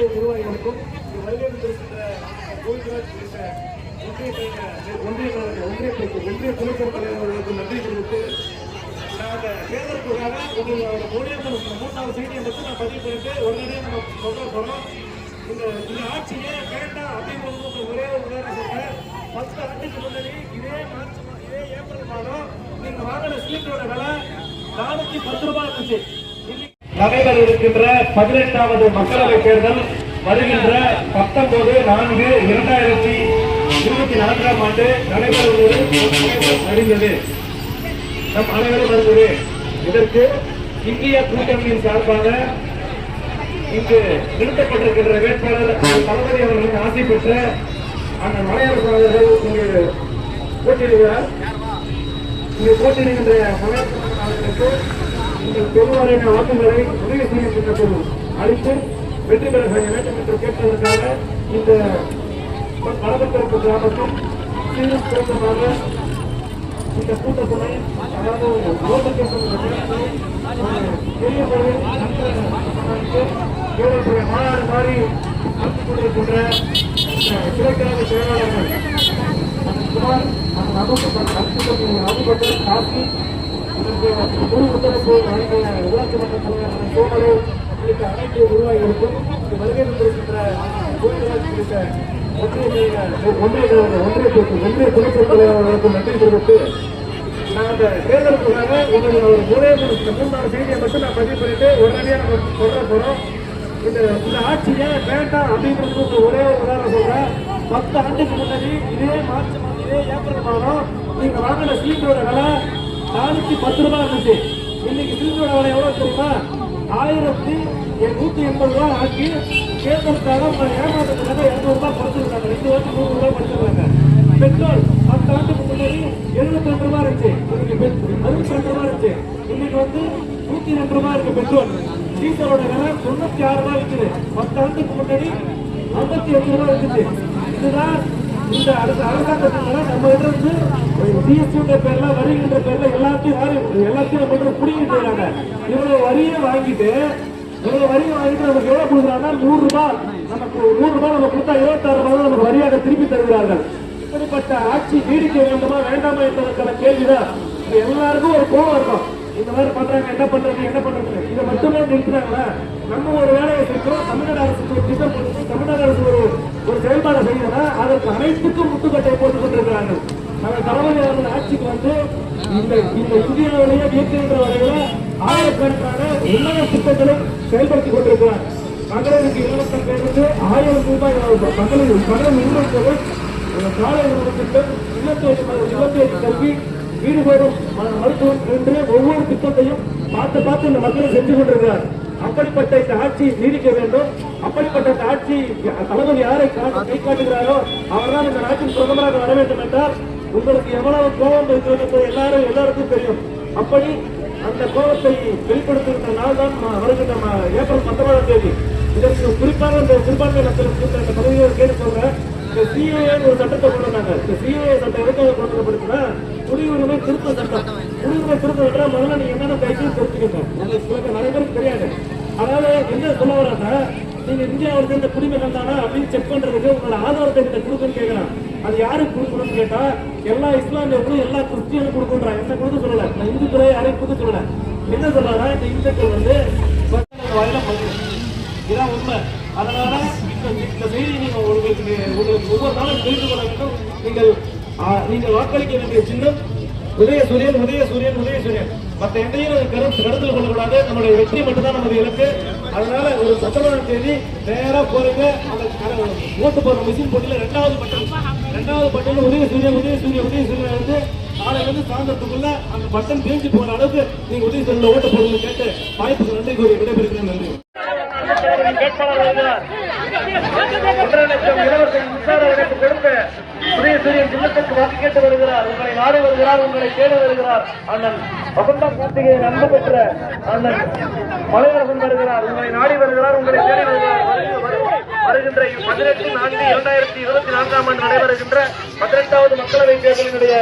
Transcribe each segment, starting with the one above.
அனைத்து நிர்வாகிகளுக்கும் இங்கு கோவிந்தராஜ் உள்ளிட்ட ஒன்றிய ஒன்றிய தலைவர், ஒன்றிய தலைவர், தலைவர்களுக்கு நன்றி தெரிவித்து நாங்க தேர்தலுக்காக உங்களோட மொழியாக மூன்றாவது செய்தியை மட்டும் நான் பதிவு பண்ணிட்டு உடனடியாக நம்ம சொல்ல போறோம் இந்த இந்த ஆட்சியை வேண்டாம் அப்படிங்கிறது ஒரே ஒரு உதாரணம் சொல்றேன். பத்து ஆண்டுக்கு முன்னாடி இதே மார்ச் இதே ஏப்ரல் மாதம் நீங்கள் வாங்கின சிலிண்டரோட விலை நானூற்றி பத்து ரூபாய் இருந்துச்சு. நடைபெற இருக்கின்ற பதினெட்டாவது மக்களவை தேர்தல் வருகின்ற பத்தொன்பது நான்கு இரண்டாயிரத்தி இருபத்தி நான்காம் ஆண்டு நடைபெறுவது அறிந்தது நம் அனைவரும் வருவது. இதற்கு இந்திய கூட்டணியின் சார்பாக இங்கு நிறுத்தப்பட்டிருக்கின்ற வேட்பாளர் தளபதி அவர்களின் ஆசை பெற்ற அந்த மலையரசு அவர்கள் இங்கு போட்டியிடுகிறார். இங்கு போட்டியிடுகின்ற மலையரசு அவர்களுக்கு உங்கள் பெருவாரியான வாக்குகளை உதவி செய்யும் சின்னத்தில் அளித்து வெற்றி பெற வேண்டும் என்று கேட்பதற்காக இந்த வடபத்திரப்பு கிராமத்தில் சீரும் சிறந்தமாக இந்த கூட்டத்தினை அதாவது பெரிய முறையில் மாநாடு மாறி நடத்தி கொண்டிருக்கின்ற இந்த செயலாளர்கள் குமார் அபுபக்கர் காசி இதற்கு காசி ஒத்துழைப்பு வழங்கிய உள்ளாட்சி மன்ற தலைவர் சோமலை உள்ளிட்ட அனைத்து நிர்வாகிகளுக்கும் இங்கு வருகை தந்திருக்கின்ற கோவிந்தராஜ் உள்ளிட்ட ஒன்றிய ஒன்றிய ஒன்றிய ஒன்றிய துணைத் தலைவர்களுக்கும் நன்றி தெரிவித்து நான் அந்த தேர்தலுக்காக உங்களுக்கு ஒரு ஒரே ஒரு செய்தியை மட்டும் நான் பதிவு பண்ணிட்டு உடனடியாக நம்ம சொல்ல போறோம் இந்த இந்த ஆட்சியை வேண்டாம் அப்படிங்கிறது ஒரே ஒரு உதாரணம் சொல்றேன். பத்து ஆண்டுக்கு முன்னாடி இதே மார்ச் மாதம் இதே ஏப்ரல் மாதம் நீங்க வாங்கின சிலிண்டரோட விலை நானூத்தி பத்து ரூபாய் இருந்துச்சு இன்னைக்கு சிலிண்டரோட விலை எவ்வளவு தெரியுமா? ஆயிரத்தி நூத்தி எண்பது ரூபாய் ஆக்கி தேர்தலுக்காக உங்களை ஏமாற்றத்துக்காக இருநூறு ரூபாய் குறைச்சிருக்காங்க. ரெண்டு வருஷம் நூறு ரூபாய் குறைச்சிருக்காங்க. பெட்ரோல் பத்து ஆண்டுக்கு முன்னாடி எழுபத்தி ரெண்டு ரூபாய் இருந்துச்சு. அறுபத்தி ரெண்டு ரூபாய் இருந்துச்சு. இன்னைக்கு வந்து நூத்தி ரெண்டு ரூபாய் இருக்கு பெட்ரோல். டீசலோட விலை தொண்ணூத்தி ஆறு ரூபாய் இருக்குது பத்து ஆண்டுக்கு முன்னாடி ஐம்பத்தி எட்டு ரூபாய் இருந்துச்சு. இதுதான் இந்த அடுத்த அரசாங்கத்தினால நம்ம கிட்ட வந்து ஜிஎஸ்டின்ற பேர்ல வரிகின்ற பேர்ல எல்லாத்தையும் எல்லாத்தையும் நம்ம கிட்ட புடிங்கிட்டு இருக்காங்க இவ்வளவு வரியை வாங்கிட்டு இவ்வளவு வரியை வாங்கிட்டு நமக்கு எவ்வளவு கொடுக்குறாங்கன்னா நூறு ரூபாய். நமக்கு நூறு ரூபாய் நம்ம கொடுத்தா இருபத்தாறு ரூபாய் நமக்கு வரியாக திருப்பி தருகிறார்கள். இப்படிப்பட்ட ஆட்சி நீடிக்க வேண்டுமா வேண்டாமா என்பதற்கான கேள்விதான். எல்லாருக்கும் ஒரு கோபம் இருக்கும். இந்த மாதிரி பண்றாங்க என்ன பண்றாங்க என்ன பண்றாங்க இதை மட்டுமே நிறுத்துறாங்களா? நம்ம ஒரு வேலையை செஞ்சோம் தமிழ்நாடு அரசுக்கு ஒரு திட்டம் தமிழ்நாடு அரசு ஒரு ஒரு செயல்பாடு செய்யணும்னா அதற்கு அனைத்துக்கும் முட்டுக்கட்டை போட்டுக் கொண்டிருக்கிறார்கள். நம்ம தலைமை அவர்கள் ஆட்சிக்கு வந்து இந்த இந்த இந்தியாவிலேயே இயக்குகின்ற வரையில ஆயிரக்கணக்கான உன்னத திட்டங்களை செயல்படுத்திக் கொண்டிருக்கிறார். மகளிருக்கு இலவசம் பேருந்து ஆயிரம் ரூபாய் மகளிர் மகளிர் உரிமைத்தொகை சாலை உணவு திட்டம் இல்லத்தேடி இல்லத்தேடி கல்வி வீடு தோறும் மருத்துவம் என்று ஒவ்வொரு திட்டத்தையும் பார்த்து பார்த்து இந்த மக்களை செஞ்சு கொண்டிருக்கிறார். அப்படிப்பட்ட இந்த ஆட்சி நீடிக்க வேண்டும். அப்படிப்பட்ட இந்த ஆட்சி தளபதி யாரை கை காட்டுகிறாரோ அவர்தான் இந்த நாட்டின் பிரதமராக வர வேண்டும் என்றால் உங்களுக்கு எவ்வளவு கோபம் இருக்கிறது எல்லாரும் எல்லாருக்கும் தெரியும். அப்படி அந்த கோபத்தை வெளிப்படுத்துகின்ற நாள் தான் வருகின்ற ம- ஏப்ரல் பத்தொன்பதாம் தேதி. இதற்கு குறிப்பாக இந்த சிறுபான்மை இருக்கின்ற இந்த பதவியை கேட்டு சொல்றேன் இந்த சிஏஏ ஒரு சட்டத்தை கொண்டு வந்தாங்க இந்த சிஏஏ சட்டம் எதுக்காக கொண்டு வரப்படுச்சுன்னா குடியுரிமை திருத்த சட்டம். குடியுரிமை திருத்த சட்டம் முதல்ல நீங்க என்னென்ன கைது தெரிஞ்சுக்கணும். உங்களுக்கு நிறைய பேருக்கு தெரியாது. அதாவது என்ன சொல்ல வர்றாங்க? நீங்க இந்தியாவில் சேர்ந்த குடிமகன் தானா அப்படின்னு செக் பண்றதுக்கு உங்களோட ஆதாரத்தை கிட்ட கொடுக்குன்னு கேட்கலாம் அது யாருக்கு கொடுக்கணும்னு கேட்டா எல்லா இஸ்லாமியர்களும் எல்லா கிறிஸ்டியனும் கொடுக்குன்றாங்க என்ன கொடுக்க சொல்லல. நான் இந்துக்களை யாரையும் கொடுக்க சொல்லல. என்ன சொல்றாங்க இந்த இந்துக்கள் வந்து வாயில இதான் உண்மை. அதனால இந்த செய்தி நீங்க உங்களுக்கு உங்களுக்கு ஒவ்வொரு நாளும் தெரிந்து கொள்ள வேண்டும். நீங்கள் நீங்கள் வாக்களிக்க வேண்டிய சின்னம் உதய சூரியன் உதய சூரியன் உதய சூரியன் மற்ற எந்தையும் கருத்து கருத்தில் கொள்ளக்கூடாது. நம்மளுடைய வெற்றி மட்டும்தான் நமது இலக்கு. அதனால ஒரு சட்டமன்ற தேதி நேராக போறீங்க அந்த ஓட்டு போற மிஷின் போட்டியில் ரெண்டாவது பட்டம் ரெண்டாவது பட்டம் உதய சூரிய உதய சூரிய உதய சூரியன் வந்து நாளைல இருந்து சாயந்தரத்துக்குள்ள அந்த பட்டன் தேஞ்சு போற அளவுக்கு நீங்க உதய சூரியன் ஓட்டு போடுங்க கேட்டு வாய்ப்புக்கு நன்றி கூறி விடைபெறுகிறேன். நன்றி. வேட்பாளர் வருகிறார் ஒன்றரை லட்சம் இலவச மின்சார இணைப்பு கொடுத்து புதிய சிறிய சின்னத்திற்கு வாக்கு கேட்டு வருகிறார். உங்களை நாடி வருகிறார் உங்களை தேடி வருகிறார். அண்ணன் வசந்தா கார்த்திகேயன் அன்பு பெற்ற அண்ணன். மலையரசன் வருகிறார். உங்களை நாடி வருகிறார். உங்களை தேடி வருகிறார். வருகின்ற பதினெட்டு நான்கு இரண்டாயிரத்தி இருபத்தி நான்காம் ஆண்டு நடைபெறுகின்ற பதினெட்டாவது மக்களவை தேர்தலினுடைய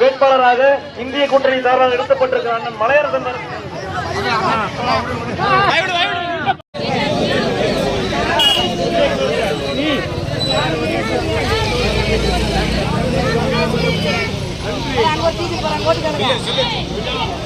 வேட்பாளராக இந்திய கூட்டணி சார்பாக நிறுத்தப்பட்டிருக்கிற அண்ணன் மலையரசன் அங்கே ஒரு சீட்டு